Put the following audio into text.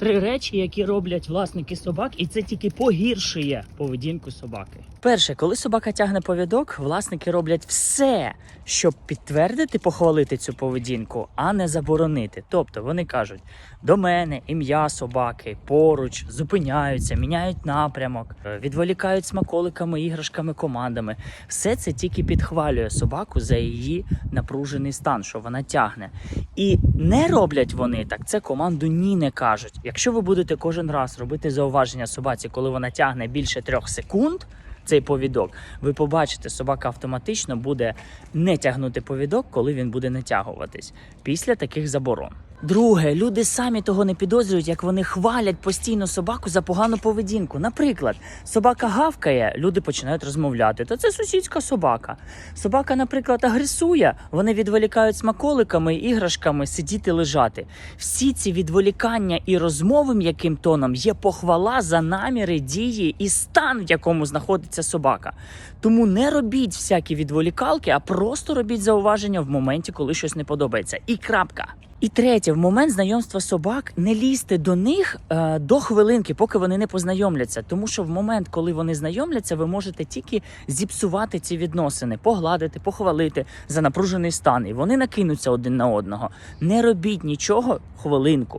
Три речі, які роблять власники собак, і це тільки погіршує поведінку собаки. Перше, коли собака тягне повідок, власники роблять все, щоб підтвердити, похвалити цю поведінку, а не заборонити. Тобто вони кажуть: до мене ім'я собаки, поруч, зупиняються, міняють напрямок, відволікають смаколиками, іграшками, командами. Все це тільки підхвалює собаку за її напружений стан, що вона тягне. І не роблять вони так, це команду ні не кажуть. Якщо ви будете кожен раз робити зауваження собаці, коли вона тягне більше трьох секунд. Цей повідок, ви побачите, собака автоматично буде не тягнути повідок, коли він буде натягуватись після таких заборон. Друге, люди самі того не підозрюють, як вони хвалять постійно собаку за погану поведінку. Наприклад, собака гавкає, люди починають розмовляти. Та це сусідська собака. Собака, наприклад, агресує, вони відволікають смаколиками, іграшками сидіти лежати. Всі ці відволікання і розмови м'яким тоном є похвала за наміри, дії і стан, в якому знаходиться собака. Тому не робіть всякі відволікалки, а просто робіть зауваження в моменті, коли щось не подобається. І крапка. І третє, в момент знайомства собак не лізьте до них е, до хвилинки, поки вони не познайомляться. Тому що в момент, коли вони знайомляться, ви можете тільки зіпсувати ці відносини, погладити, похвалити за напружений стан, і вони накинуться один на одного. Не робіть нічого хвилинку.